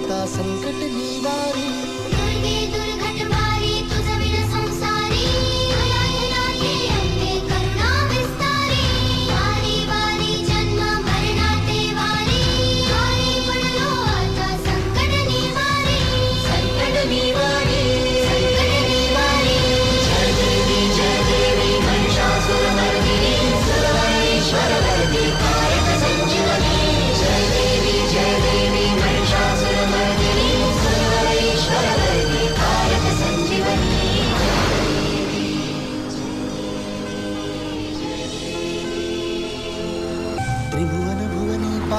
पडलो आता संकट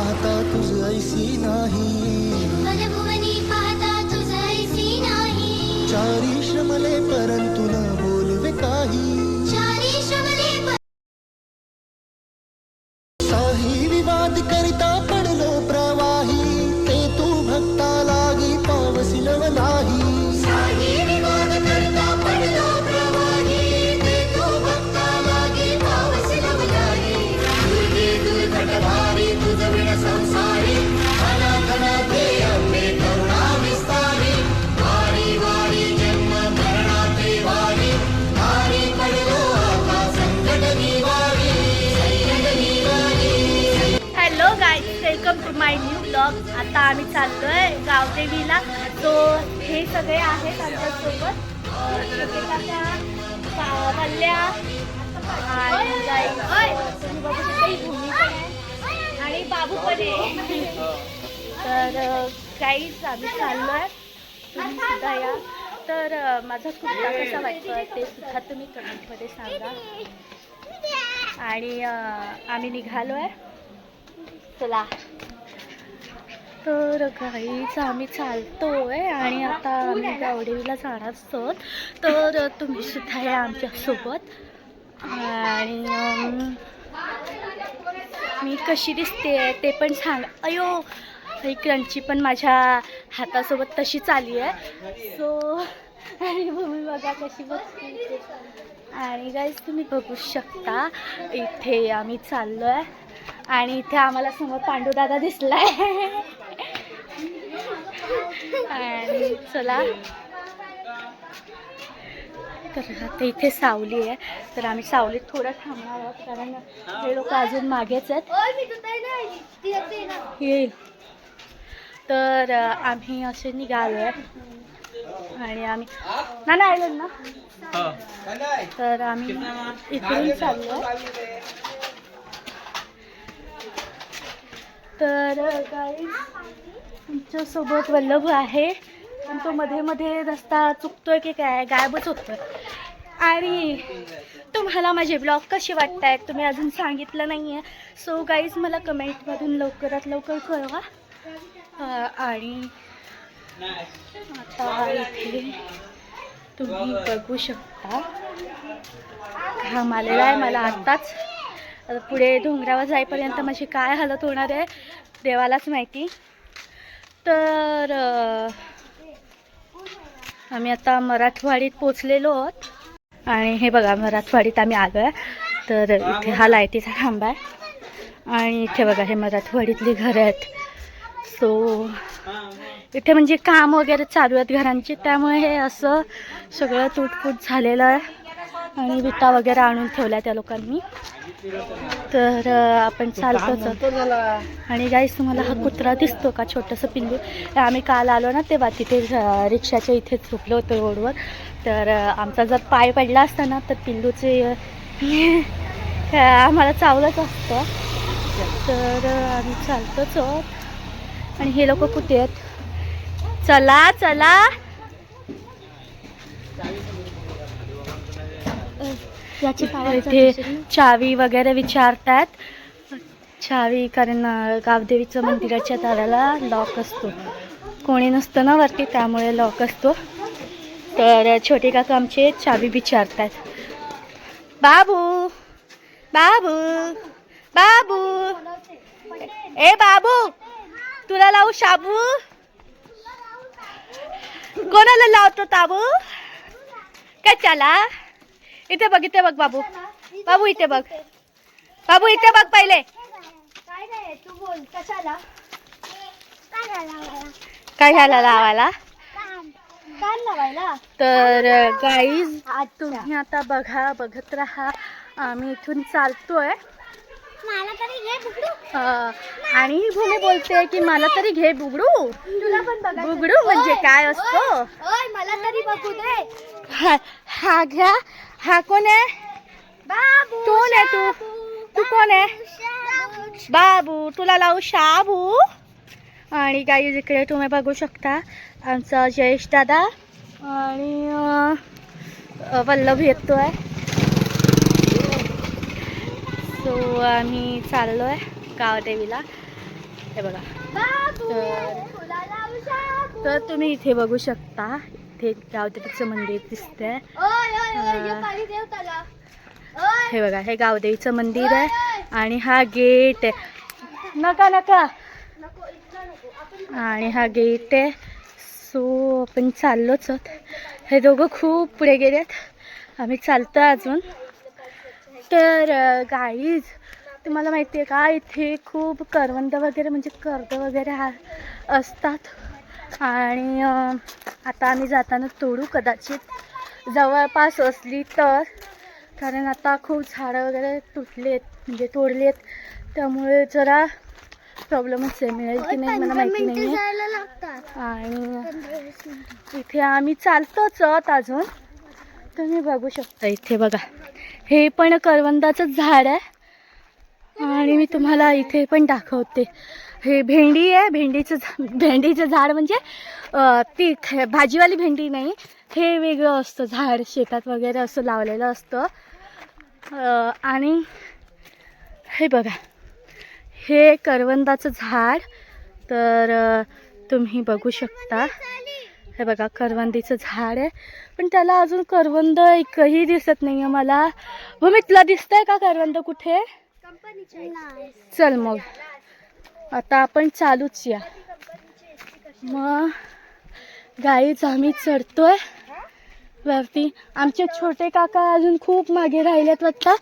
पाहता तुझ ऐसी नाही. चारी श्रमले परंतु माय न्यू ब्लॉग आता आम्ही चाललोय गावदेवीला. तो हे सगळे आहेत आमच्यासोबत. मल्ल्या आणि गाई- तुम्ही बघू शकता ही भूमी पण आहे आणि बाबू पण आहे. तर काहीच आम्ही चाललोय. तुम्ही सुद्धा या. तर अं, माझा कुर्ता कसा वाटतोय ते सुद्धा तुम्ही कमेंटमध्ये सांगा. आणि आम्ही निघालो आहे चला. तर गाईच आम्ही चालतोय आणि आता आम्ही गावडेवीला जाणार असतो तर तुम्ही सुद्धा या आमच्यासोबत. आणि मी कशी दिसते ते पण सांग. अयो ही क्रंची पण माझ्या हातासोबत तशीच आली आहे. सो आणि भूमी बघा कशी बघते आणि गाईज तुम्ही बघू शकता इथे आम्ही चाललो आहे आणि इथे आम्हाला समोर पांडूदादा दिसला आहे आणि चला. तर आता इथे सावली आहे. तर आम्ही सावलीत थोडं थांबणार आहोत कारण हे लोक अजून मागेच आहेत. येईल. तर आम्ही असे निघालो आहे. आणि आम्ही ना ना? आलो ना तर आम्ही इकडून चाललो तर काही तुमच्यासोबत वल्लभ आहे. पण तो मध्ये मध्ये रस्ता चुकतोय की काय? गायबच होतोय. आणि तुम्हाला माझे ब्लॉग कसे वाटत आहेत तुम्ही अजून सांगितलं नाही आहे सो गाईज मला कमेंटमधून लवकरात लवकर कळवा. आणि आता इथे तुम्ही बघू शकता. घाम आलेला आहे मला आत्ताच. पुढे डोंगरावर जाईपर्यंत माझी काय हालत होणार आहे देवालाच माहिती. तर आम्ही आता मराठवाडीत पोचलेलो आहोत. आणि हे बघा मराठवाडीत आम्ही आलो आहे तर इथे हा लाईटीचा खांबा आहे. आणि इथे बघा हे मराठवाडीतली घरं आहेत. सो इथे म्हणजे काम वगैरे चालू आहेत घरांची. त्यामुळे हे असं सगळं तुटफूट झालेलं आहे. आणि विटा वगैरे आणून ठेवल्या त्या लोकांनी. तर आपण चालतोच. आणि गाईस तुम्हाला हा कुत्रा दिसतो का? छोटंसं पिल्लू आम्ही काल आलो ना तेव्हा तिथे रिक्षाच्या इथे झोपलो होतो रोडवर. तर आमचा जर पाय पडला असता ना तर पिल्लूचे आम्हाला चावलंच असतं. तर आम्ही चालतोच आणि हे लोक कुठे आहेत? चला चला. इथे चावी वगैरे विचारतात. चावी कारण गावदेवीचं मंदिराच्या दाराला लॉक असतो. कोणी नसतं ना वरती त्यामुळे लॉक असतो. तर छोटे काका आमचे चावी विचारतात. बाबू बाबू बाबू. ए बाबू तुला लावू शाबू? कोणाला लावतो ताबू? कशाला? इथे बघ इथे बघ बाबू. बाबू इथे बघ. बाबू इथे बघ पहिले. काय नाही तू बोल कशाला? काय लावायला? काय घ्यायला लावायला? कान लावायला? तर गाईज तुम्ही आता बघा बघत राहा. आम्ही इथून चालतोय. आणि ही भूमी बोलते की मला तरी घे बुगडू. तुला पण बघा बुगडू म्हणजे काय असतो? ओय मला तरी बघू दे. हा हा घ्या. हा कोण आहे बाबू कोण आहे तू तू कोण आहे बाबू तुला लावू शाबू आणि काही इकडे तुम्ही बघू शकता आमचा जयेश दादा आणि वल्लभ येतोय सो आम्ही चाललोय गावदेवीला हे बघा. तर तुम्ही इथे बघू शकता इथे गावदेवीचं मंदिर दिसतंय. हा. हे बघा हे गावदेवीचं मंदिर आहे आणि हा गेट आहे. नका नका. आणि हा गेट आहे. सो आपण चाललोच आहोत. हे दोघं खूप पुढे गेलेत. आम्ही चालतो अजून. तर गाईज तुम्हाला माहिती आहे का? इथे खूप करवंद वगैरे म्हणजे कर्द वगैरे हा असतात. आणि आता आम्ही जाताना तोडू कदाचित. जवळपास असली तर कारण आता खूप झाडं वगैरे तुटलेत म्हणजे तोडलेत. त्यामुळे जरा प्रॉब्लेमच आहे. मिळेल की नाही मला माहिती नाही आणि इथे आम्ही चालतोच आहोत अजून. तुम्ही बघू शकता इथे बघा. हे पण करवंदाचं झाड आहे. आणि मी तुम्हाला इथे पण दाखवते. हे भेंडी आहे भेंडीचं झा भेंडीचं झाड म्हणजे ती ख- भाजीवाली भेंडी नाही. हे वेगळं असतं झाड शेतात वगैरे असं लावलेलं असतं. आणि हे बघा हे करवंदाचं झाड. तर तुम्ही बघू शकता. हे बघा करवंदीचं झाड आहे. पण त्याला अजून करवंद एकही दिसत नाही आहे मला. भूमी तुला दिसतंय का करवंद कुठे? चल मग. आता आपण चालूच या. मग गाईच आम्ही चढतोय. वरती आमचे छोटे काका अजून खूप मागे राहिलेत वाटतं.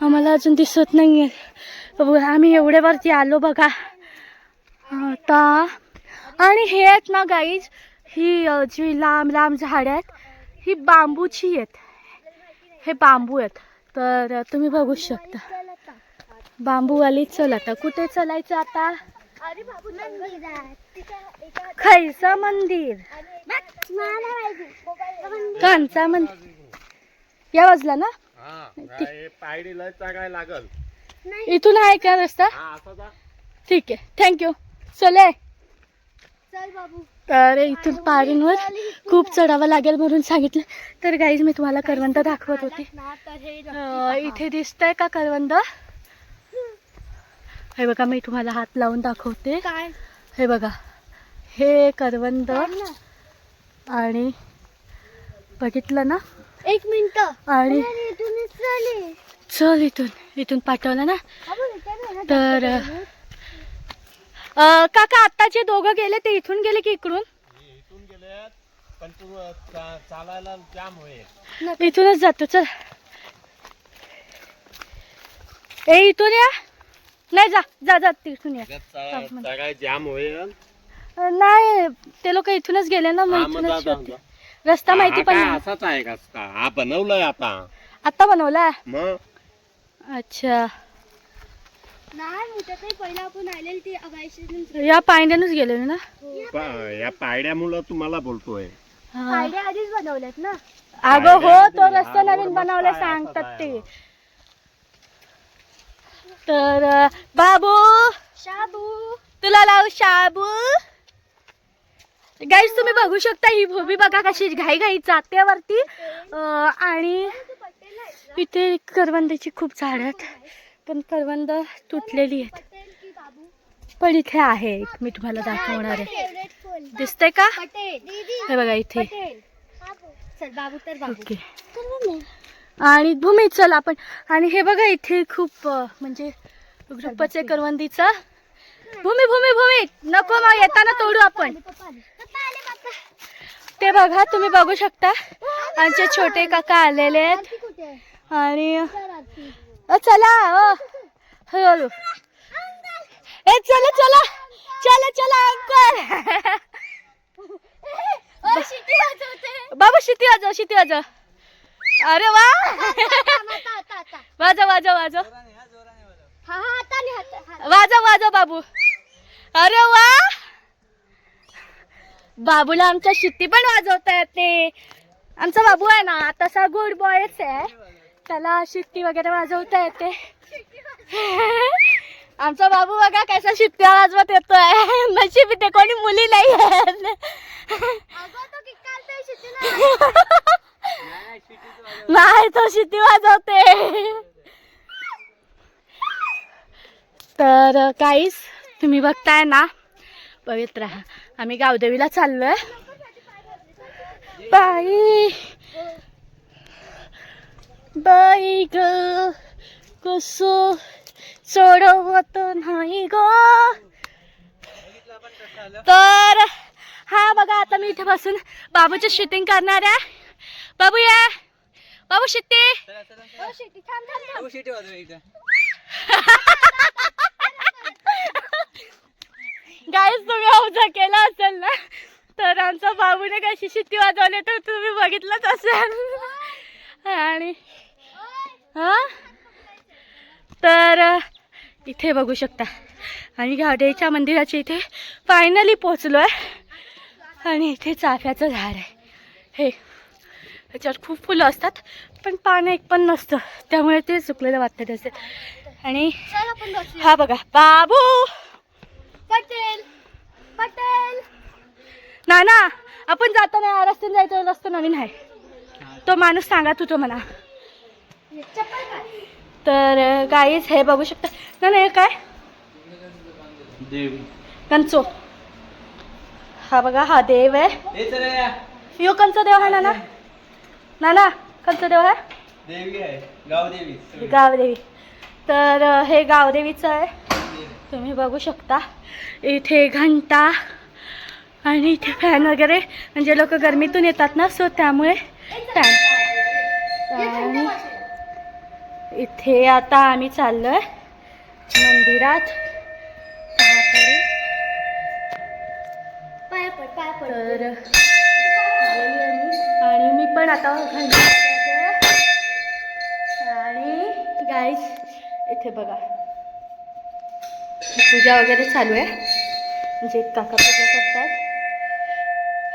आम्हाला अजून दिसत नाही आहे आम्ही एवढे वरती आलो बघा. आता आणि हे आहेत ना गाईज ही जी लांब लांब झाडं आहेत ही बांबूची आहेत. हे बांबू आहेत. तर तुम्ही बघू शकता. बांबूवाली चल आता. कुठे चलायचं आता? अरे बाबू मंदिरात तिथं एका खायचं मंदिर. कांचा मंदिर. या बाजूला ना? पायरीला चागाय लागल. इथून आहे का रस्ता? हा असं जा. ठीक आहे. थँक्यू चले चल बाबू. तर इथून पायरींवर खूप चढावं लागेल म्हणून सांगितलं. तर गाईज मी तुम्हाला करवंद दाखवत होते. इथे दिसतंय का करवंद? हे बघा मी तुम्हाला हात लावून दाखवते. काय? हे बघा हे करवंद आणि बघितलं ना? एक मिनिट. आणि चल. इथून इथून पाठवलं ना? तर अं, काका आता जे दोघं गेले ते इथून गेले की इकडून? इथूनच जातो चल. ए इथून या. नाही जा जा जा तिथून या. सगळ्या जाम होईल नाही ते लोक इथूनच गेले ना मग इथूनच. रस्ता माहिती पण काय नाही. असाच आहे का? हा बनवलंय आता. आता बनवला मग? अच्छा. नाही मोठं काही पहिला आपण आलेली ती अगायशी या पायंड्यानच गेलेलो ना? प- या पायड्यामुळं तुम्हाला बोलतोय. हा. आयडिया आधीच बनवल्यात ना? अगं हो तो रस्ता नवीन बनवला सांगतात ते. तर बाबू! शाबू! तुला लावू शाबू? गाईज तुम्ही बघू शकता ही भूमी बघा कशी घाई घाई जाते वरती आणि इथे करवंदाची खूप झाड आहेत. पण करवंद तुटलेली आहेत. पण इथे आहे एक मी तुम्हाला दाखवणार आहे. दिसतंय का? हे बघा इथे. ओके. आणि भूमी चल आपण. आणि हे बघा इथे खूप म्हणजे ग्रुपच आहे करवंदीचा. भूमी भूमी भूमी! नको मग येताना तोडू आपण. ते बघा तुम्ही बघू शकता. आमचे छोटे काका आलेले आहेत? आणि चल हळूहळू ए चला चला चला चला अंकल. बाबा शिती वाजव शिती वाजव. अरे वा. वाजव वाजव वाजव. हा हा. वाजव वाजव बाबू. अरे वा! बाबूला आमच्या शिट्टी पण वाजवता येते. आमचा बाबू आहे ना तसा गुड बॉयच आहे. त्याला शिट्टी वगैरे वाजवता येते. आमचा बाबू बघा कसा शिट्ट्या वाजवत येतोय. नशीब इथे कोणी मुली नाही तो शिटी नाही. तो शिती वाजवते. तर काहीच तुम्ही बघताय ना? पवित्र आम्ही गावदेवीला चाललोय. बाई. बाई ग. कस सोडवत नाही ग. तर हा बघा आता मी इथे बसून बाबूची शूटिंग करणार आहे. बाबू या बाबू शिट्टी. गाईच तुम्ही अवजा केला असेल ना तर आमचा बाबूने कशी शिट्टी वाजवली तर तुम्ही बघितलंच असेल. आणि हा? तर इथे बघू शकता. आणि गावदेवीच्या मंदिराच्या इथे फायनली पोचलो आहे आणि इथे चाफ्याचं झाड आहे. हे त्याच्यावर खूप फुलं असतात पण पानं एक पण नसतं. त्यामुळे ते सुकलेलं वाटतं असेल आणि चल आपण बसूया. हा बघा बाबू! पटेल पटेल. नाना आपण जाताना या रस्त्याने जायचं रस्ता नवीन आहे. तो माणूस सांगत होतो मला चप्पल काय तर गाईज हे बघू शकता. ना नाही हे काय? देवी. कंचो. हा बघा हा देव आहे. यो. कंचो देव आहे नाना. नाना कंचो देव आहे देवी आहे गावदेवी गावदेवी तर हे गावदेवीचं आहे तुम्ही बघू शकता इथे घंटा आणि इथे फॅन वगैरे म्हणजे लोक गरमीतून येतात ना सो त्यामुळे फॅन आणि इथे आता आम्ही मंदिरात पड पाया पड तर पण आता. आणि गाईज इथे बघा. पूजा वगैरे चालू आहे. म्हणजे काका पूजा करतात.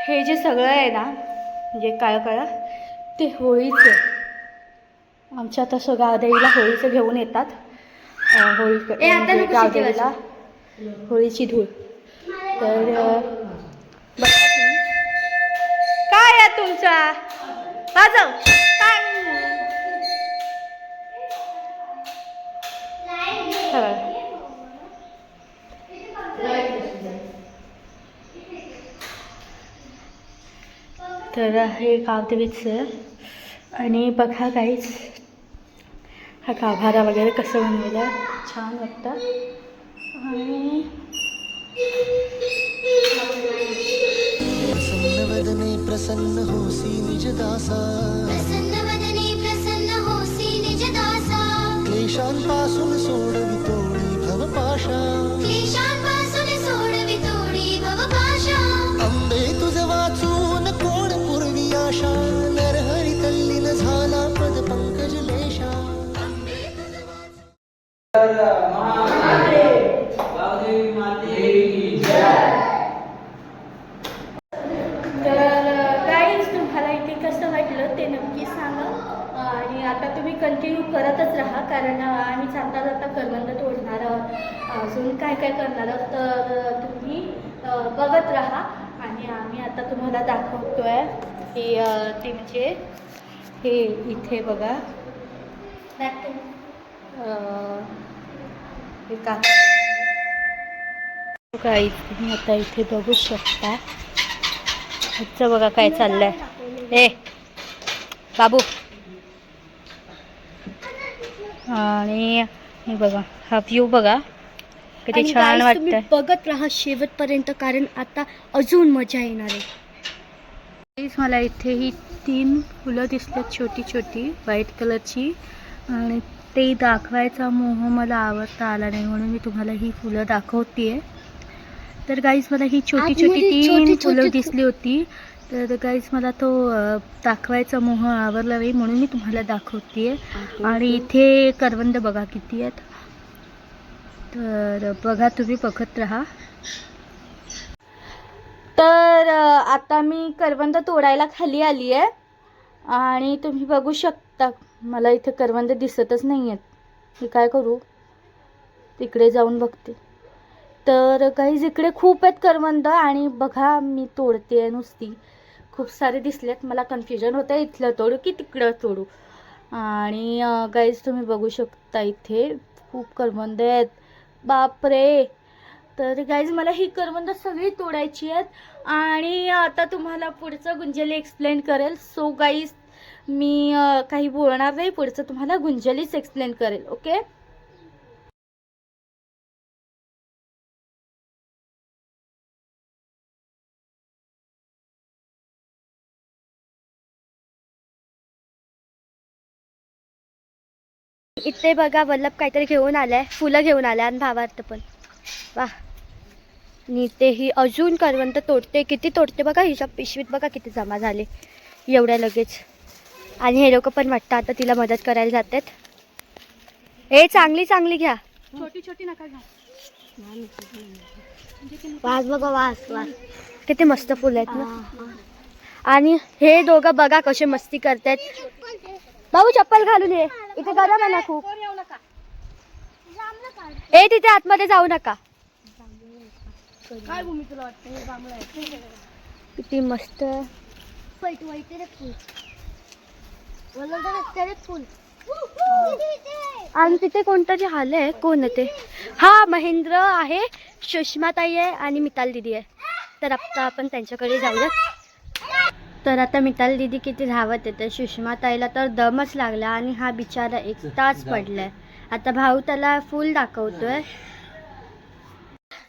हे जे सगळं आहे ना म्हणजे काळं काळं ते होळीचं. आमच्या तसं गावदेवीला होळीचं घेऊन येतात. होळी ए, आता म्हणजे गावदेवीला होळीची धूळ. तर. काय आहे तुमचा? वाजव. काय? तर हे गावदेवीचं आणि बघा काहीच हा गाभारा वगैरे कसं बनवलं छान वाटतं. आणि प्रसन्नवदने प्रसन्न होसी निजदासा। दाखवतोय की ते म्हणजे हे इथे बघा. हे का? आता इथे बघू शकता. आजचं बघा काय चाललंय. ए बाबू. आणि हे बघा हा व्ह्यू बघा. किती छान वाटतंय. बघत राहा शेवटपर्यंत कारण आता अजून मजा येणार आहे. मला इथे ही तीन फुलं दिसतात छोटी छोटी व्हाईट कलरची आणि ते दाखवायचा मोह मला आवडता आला नाही म्हणून मी तुम्हाला ही फुलं दाखवते तर गाईज मला ही छोटी छोटी तीन फुलं दिसली होती. तर गाईज मला तो दाखवायचा मोह आवडला नाही म्हणून मी तुम्हाला दाखवते आणि इथे करवंद बघा किती आहेत. तर बघा तुम्ही बघत राहा. तर आता मी करवंद तोडायला खाली आली आहे. आणि तुम्ही बघू शकता मला इथे करवंद दिसतच नाही आहेत मी काय करू? तिकडे जाऊन बघते. तर काही इकडे खूप आहेत करवंद आणि बघा मी तोडते आहे नुसती. खूप सारे दिसलेत मला कन्फ्युजन होतं इथलं तोडू की तिकडं तोडू? आणि गाईज तुम्ही बघू शकता इथे खूप करवंद आहेत. बापरे! तर गाईज मला ही करवंद सगळी तोडायची आहेत. आणि आता तुम्हाला पुढचं गुंजली एक्सप्लेन करेल. सो गाईज मी काही बोलणार नाही. पुढचं तुम्हाला गुंजलीच एक्सप्लेन करेल ओके इथे बघा वल्लभ काहीतरी घेऊन आलाय. फुलं घेऊन आलाय आणि भावार्थ पण. वा. आणि ते ही अजून करवंत तोडते. किती तोडते बघा हिच्या पिशवीत बघा किती जमा झाले. एवढ्या लगेच. आणि हे लोक पण वाटतं आता तिला मदत करायला जातात. हे चांगली चांगली घ्या. छोटी छोटी नका घ्या. वास बघा वास वास. किती मस्त फुलं आहेत ना. आणि हे दोघं बघा कसे मस्ती करतायत भाऊ चप्पल घालून ये. इथे गरम आहे ना खूप ए तिथे आतमध्ये जाऊ नका. किती मस्त वाईट वाईट रे फुल वल्लभ रे फुल आणि तिथे कोणतरी कोण आहे ते? हा महेंद्र आहे सुषमाताई आहे आणि मिताल दिदी आहे. तर आता आपण त्यांच्याकडे जाऊया. तर आता मिताल दिदी किती धावत येते. सुषमाताईला तर दमच लागला आणि हा बिचारा एक तास पडलाय. आता भाऊ त्याला फुल दाखवतोय.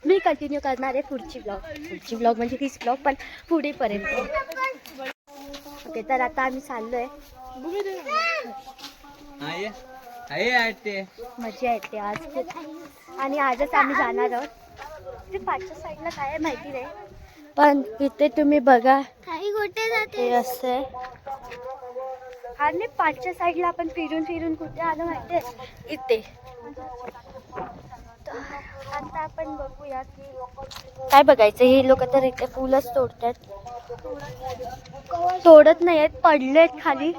मी कंटिन्यू करणार आहे पुढची ब्लॉग पुढची ब्लॉग म्हणजे तीच ब्लॉग पण पुढेपर्यंत. ओके तर आता आम्ही चाललोय. मजा येते आज खूप. आणि आजच आम्ही जाणार आहोत. ते पाचच्या साईडला काय आहे माहिती नाही. पण इथे तुम्ही बघा. काही गोटे जाते. असं हा आणि पाचच्या साईडला आपण फिरून फिरून कुठे आलो माहिती आहे इथे. तर आता आपण बघूया की काय बघायचं. हे लोक तर इथे फुलच तोडतात. तोडत नाही आहेत पडले आहेत खाली.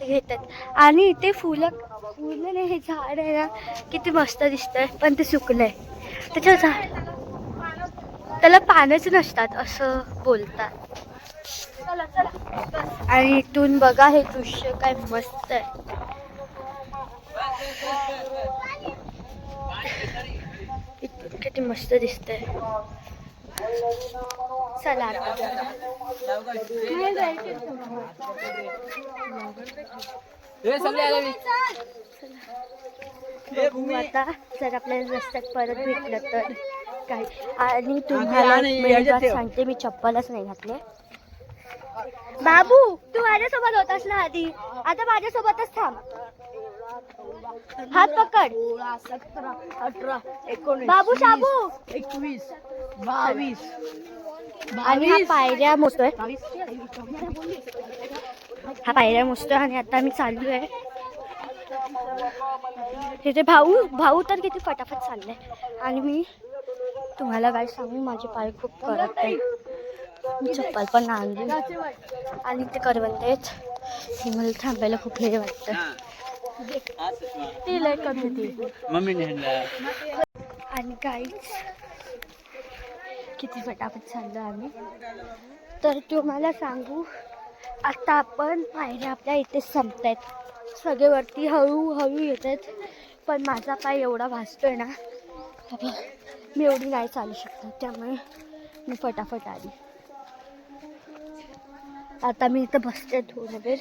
ते घेतात. आणि इथे फुलं फुलं नाही हे झाड आहे ना किती मस्त दिसतंय पण ते सुकलंय. त्याच्या झाड त्याला पानच नसतात असं बोलतात. चला चला. आणि इथून बघा हे दृश्य काय मस्त आहे. इथून किती मस्त दिसतंय. चला आता जरा. बघू आता जर आपल्याला रस्त्यात परत भेटलं तर काय आणि तुम्हाला सांगते मी चप्पलच नाही घातले. बाबू तू माझ्यासोबत होतास ना आधी? आता माझ्यासोबतच थांब. हात पकड. सतरा अठरा एकोणीस बाबू शाबू. एकवीस बावीस आणि हा पायऱ्या मोजतोय. हा पायऱ्या मोजतोय आणि आता मी चाललो आहे तिथे भाऊ भाऊ तर किती फटाफट चाललाय. आणि मी तुम्हाला काय सांगू माझे पाय खूप करत आहे चप्पल पण आणली. आणि ते आहेत. हे मला थांबायला खूप हे वाटतं. ती लय कमी ती. आणि काहीच किती फटाफट चाललो आम्ही. तर तुम्हाला सांगू आता आपण पायऱ्या आपल्या इथे संपत आहेत सगळे वरती हळूहळू येत आहेत पण माझा पाय एवढा भासतोय ना बाबा, मी एवढी नाही चालू शकत त्यामुळे मी फटाफट आली. आता मी इथं बसते थोडा वेळ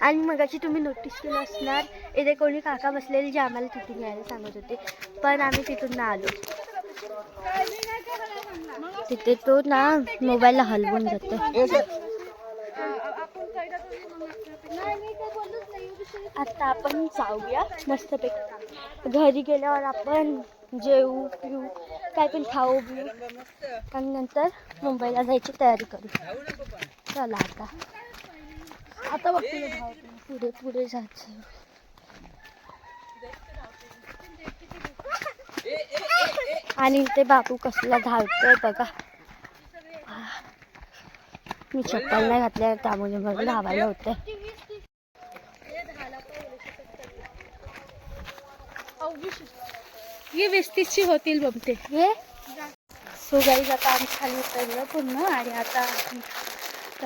आणि मगाशी तुम्ही नोटीस केलं असणार इथे कोणी काका बसलेली जे आम्हाला तिथून यायला सांगत होते पण आम्ही तिथून ना आलो. तिथे तो ना मोबाईलला हलवून जातो. आता आपण जाऊया मस्तपैकी. घरी गेल्यावर आपण जेऊ पिऊ काय पण खाऊ पिऊ आणि नंतर मुंबईला जायची तयारी करू. चला आता. आता बघते पुढे पुढे जायचं आणि ते बापू कसला धावतोय बघा. मी चप्पल नाही घातल्या त्यामुळे मला धावायला होते ये वेस्तीची होतील बघते हे? सो गाईज आता आम्ही खाली उतरलो पूर्ण आणि आता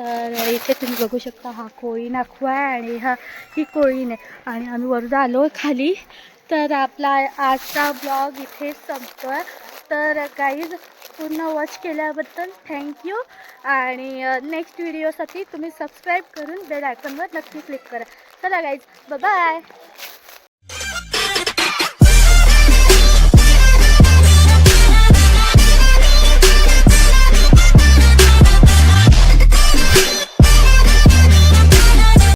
तर इथे तुम्ही बघू शकता हा कोळी नाखवा आहे आणि हा ही कोळीन. आहे आणि आम्ही वरून आलो खाली. तर आपला आजचा ब्लॉग इथे आहे तर गाईज पूर्ण वॉच केल्याबद्दल थँक्यू आणि नेक्स्ट व्हिडिओसाठी तुम्ही सबस्क्राईब करून बेल आयकॉनवर नक्की क्लिक करा. चला गाईज बाय